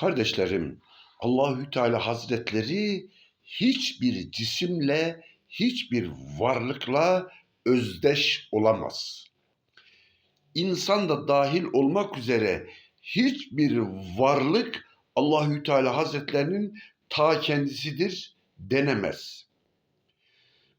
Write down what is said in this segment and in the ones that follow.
Kardeşlerim, Allahü Teala Hazretleri hiçbir cisimle, hiçbir varlıkla özdeş olamaz. İnsan da dahil olmak üzere hiçbir varlık Allahü Teala Hazretlerinin ta kendisidir denemez.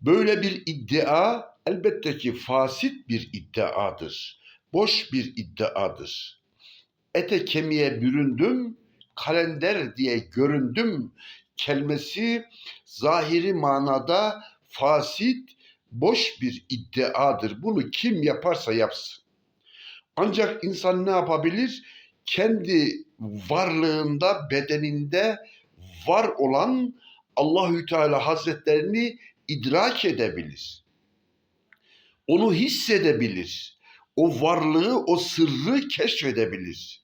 Böyle bir iddia elbette ki fasit bir iddiadır. Boş bir iddiadır. Ete kemiğe büründüm, kalender diye göründüm kelimesi zahiri manada fasit, boş bir iddiadır. Bunu kim yaparsa yapsın. Ancak insan ne yapabilir? Kendi varlığında, bedeninde var olan Allahü Teala Hazretlerini idrak edebilir. Onu hissedebilir. O varlığı, o sırrı keşfedebilir.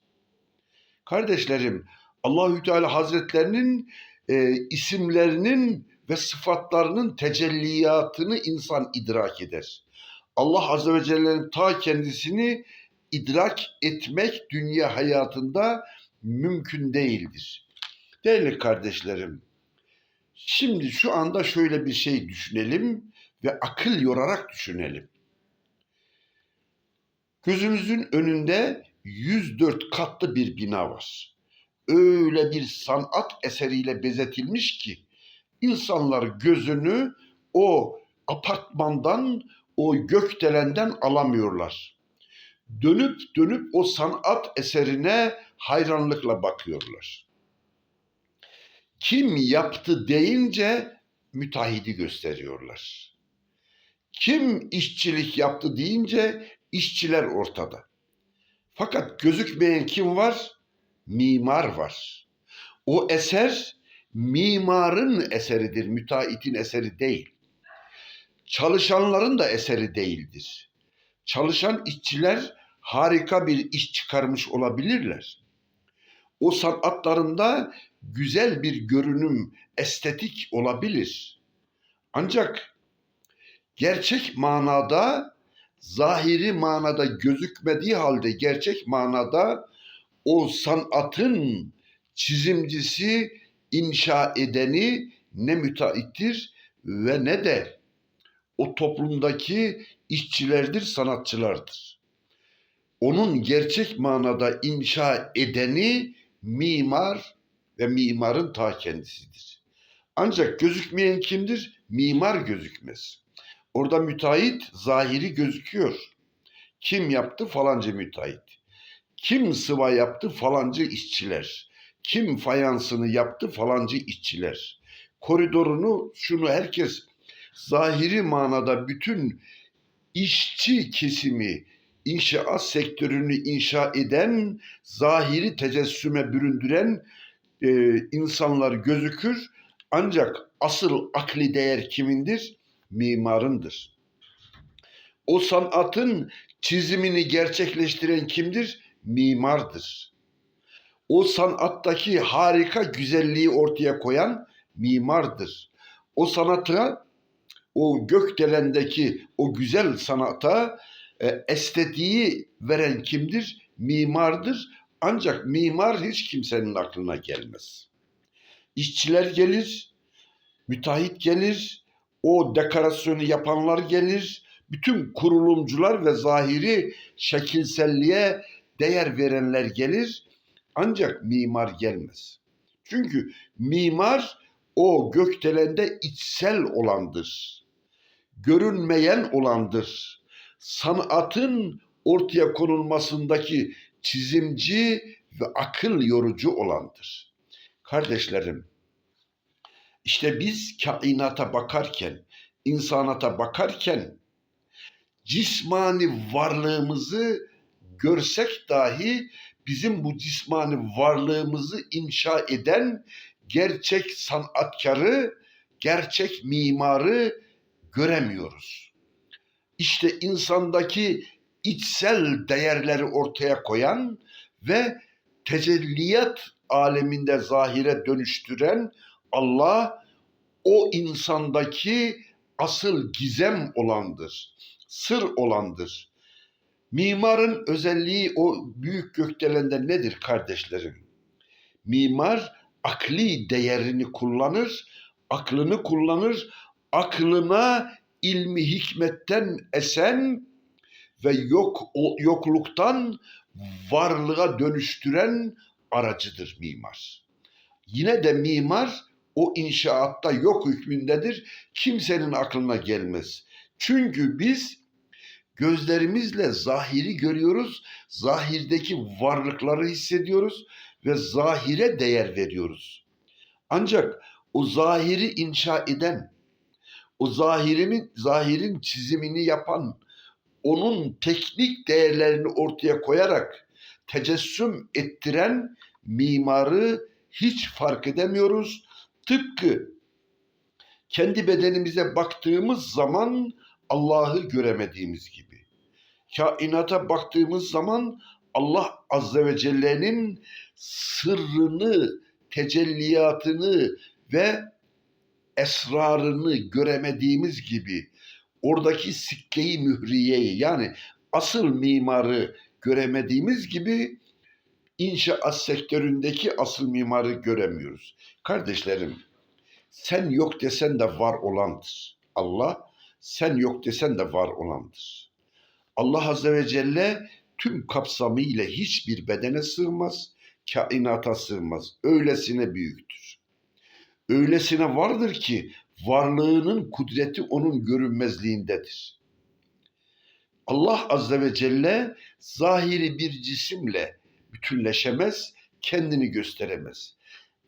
Kardeşlerim, Allahü Teala Hazretlerinin e, isimlerinin ve sıfatlarının tecelliyatını insan idrak eder. Allah Azze ve Celle'nin ta kendisini idrak etmek dünya hayatında mümkün değildir. Değerli kardeşlerim, şimdi şu anda şöyle bir şey düşünelim ve akıl yorarak düşünelim. Gözümüzün önünde 104 katlı bir bina var. Öyle bir sanat eseriyle bezetilmiş ki insanlar gözünü o apartmandan, o gökdelenden alamıyorlar. Dönüp dönüp o sanat eserine hayranlıkla bakıyorlar. Kim yaptı deyince müteahhidi gösteriyorlar. Kim işçilik yaptı deyince işçiler ortada. Fakat gözükmeyen kim var? Mimar var. O eser mimarın eseridir, müteahhitin eseri değil. Çalışanların da eseri değildir. Çalışan işçiler harika bir iş çıkarmış olabilirler. O sanatlarında güzel bir görünüm, estetik olabilir. Ancak gerçek manada, zahiri manada gözükmediği halde gerçek manada o sanatın çizimcisi, inşa edeni ne müteahhittir ve ne de o toplumdaki işçilerdir, sanatçılardır. Onun gerçek manada inşa edeni mimar ve mimarın ta kendisidir. Ancak gözükmeyen kimdir? Mimar gözükmez. Orada müteahhit zahiri gözüküyor. Kim yaptı? Falanca müteahhit. Kim sıva yaptı? Falancı işçiler. Kim fayansını yaptı? Falancı işçiler. Koridorunu şunu herkes zahiri manada bütün işçi kesimi, inşaat sektörünü inşa eden, zahiri tecessüme büründüren e, insanlar gözükür. Ancak asıl akli değer kimindir? Mimarındır. O sanatın çizimini gerçekleştiren kimdir? Mimardır. O sanattaki harika güzelliği ortaya koyan mimardır. O sanata, o gökdelendeki o güzel sanata e, estetiği veren kimdir? Mimardır. Ancak mimar hiç kimsenin aklına gelmez. İşçiler gelir, müteahhit gelir, o dekorasyonu yapanlar gelir, bütün kurulumcular ve zahiri şekilselliğe değer verenler gelir. Ancak mimar gelmez. Çünkü mimar o gökdelende içsel olandır. Görünmeyen olandır. Sanatın ortaya konulmasındaki çizimci ve akıl yorucu olandır. Kardeşlerim, işte biz kainata bakarken, insanata bakarken cismani varlığımızı görsek dahi bizim bu cismani varlığımızı inşa eden gerçek sanatkarı, gerçek mimarı göremiyoruz. İşte insandaki içsel değerleri ortaya koyan ve tecelliyat aleminde zahire dönüştüren Allah o insandaki asıl gizem olandır, sır olandır. Mimarın özelliği o büyük gökdelende nedir kardeşlerim? mimar akli değerini kullanır, aklını kullanır, aklına ilmi hikmetten esen ve yok yokluktan varlığa dönüştüren aracıdır mimar. Yine de mimar o inşaatta yok hükmündedir. Kimsenin aklına gelmez. Çünkü biz gözlerimizle zahiri görüyoruz. Zahirdeki varlıkları hissediyoruz ve zahire değer veriyoruz. Ancak o zahiri inşa eden, o zahirin, zahirin çizimini yapan, onun teknik değerlerini ortaya koyarak tecessüm ettiren mimarı hiç fark edemiyoruz. Tıpkı kendi bedenimize baktığımız zaman Allah'ı göremediğimiz gibi. Kainata baktığımız zaman Allah Azze ve Celle'nin sırrını, tecelliyatını ve esrarını göremediğimiz gibi oradaki sikkeyi mühriyeyi yani asıl mimarı göremediğimiz gibi inşaat sektöründeki asıl mimarı göremiyoruz. Kardeşlerim sen yok desen de var olandır. Allah sen yok desen de var olandır. Allah Azze ve Celle tüm kapsamıyla hiçbir bedene sığmaz, kainata sığmaz. Öylesine büyüktür. Öylesine vardır ki varlığının kudreti onun görünmezliğindedir. Allah Azze ve Celle zahiri bir cisimle bütünleşemez, kendini gösteremez.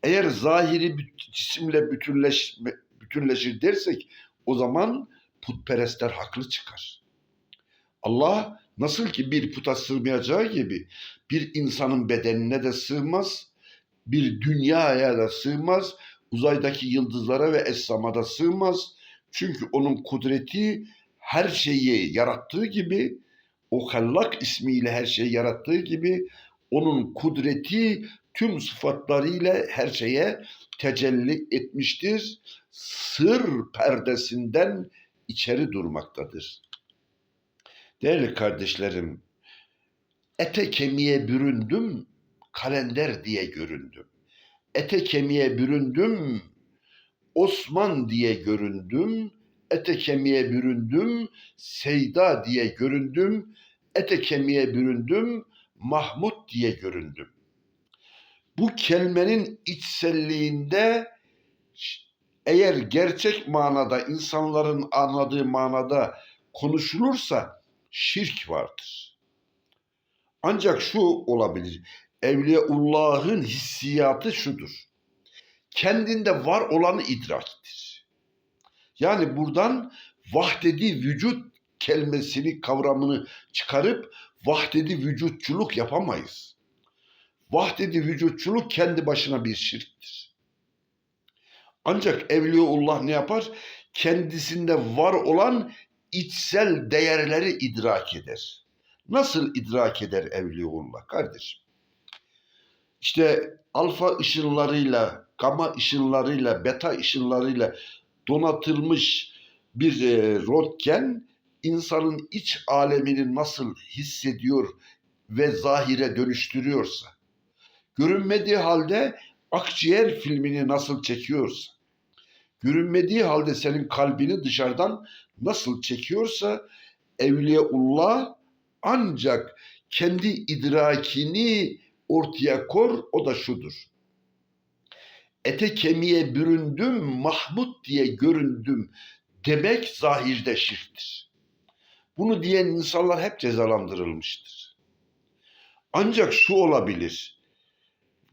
Eğer zahiri bir cisimle bütünleş, bütünleşir dersek o zaman putperestler haklı çıkar. Allah nasıl ki bir puta sığmayacağı gibi bir insanın bedenine de sığmaz, bir dünyaya da sığmaz, uzaydaki yıldızlara ve es-samada sığmaz. Çünkü onun kudreti her şeyi yarattığı gibi, o Hallak ismiyle her şeyi yarattığı gibi, onun kudreti tüm sıfatlarıyla her şeye tecelli etmiştir. Sır perdesinden içeri durmaktadır. Değerli kardeşlerim, ete kemiğe büründüm, kalender diye göründüm. Ete kemiğe büründüm, Osman diye göründüm. Ete kemiğe büründüm, Seyda diye göründüm. Ete kemiğe büründüm, Mahmud diye göründüm. Bu kelimenin içselliğinde eğer gerçek manada insanların anladığı manada konuşulursa şirk vardır. Ancak şu olabilir. Evliyaullah'ın hissiyatı şudur. Kendinde var olanı idraktir. Yani buradan vahdedi vücut kelimesini kavramını çıkarıp vahdedi vücutçuluk yapamayız. Vahdedi vücutçuluk kendi başına bir şirktir. Ancak Evliyaullah ne yapar? Kendisinde var olan içsel değerleri idrak eder. Nasıl idrak eder Evliyaullah kardeşim? İşte alfa ışınlarıyla, gama ışınlarıyla, beta ışınlarıyla donatılmış bir e, röntgen insanın iç alemini nasıl hissediyor ve zahire dönüştürüyorsa, görünmediği halde akciğer filmini nasıl çekiyorsa, görünmediği halde senin kalbini dışarıdan nasıl çekiyorsa Evliyaullah ancak kendi idrakini ortaya kor o da şudur. Ete kemiğe büründüm Mahmud diye göründüm demek zahirde şirktir. Bunu diyen insanlar hep cezalandırılmıştır. Ancak şu olabilir.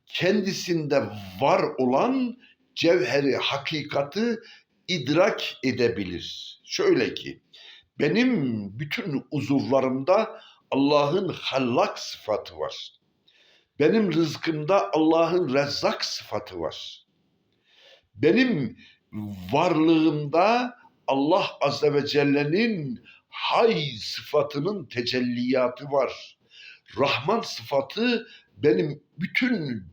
Kendisinde var olan cevheri, hakikati idrak edebilir. Şöyle ki, benim bütün uzuvlarımda Allah'ın hallak sıfatı var. Benim rızkımda Allah'ın rezzak sıfatı var. Benim varlığımda Allah Azze ve Celle'nin hay sıfatının tecelliyatı var. Rahman sıfatı benim bütün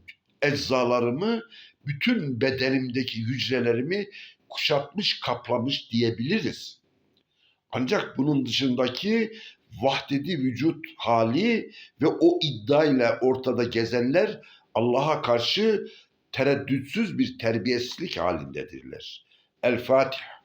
eczalarımı, bütün bedenimdeki hücrelerimi kuşatmış, kaplamış diyebiliriz. Ancak bunun dışındaki vahdedi vücut hali ve o iddiayla ortada gezenler Allah'a karşı tereddütsüz bir terbiyesizlik halindedirler. El Fatiha.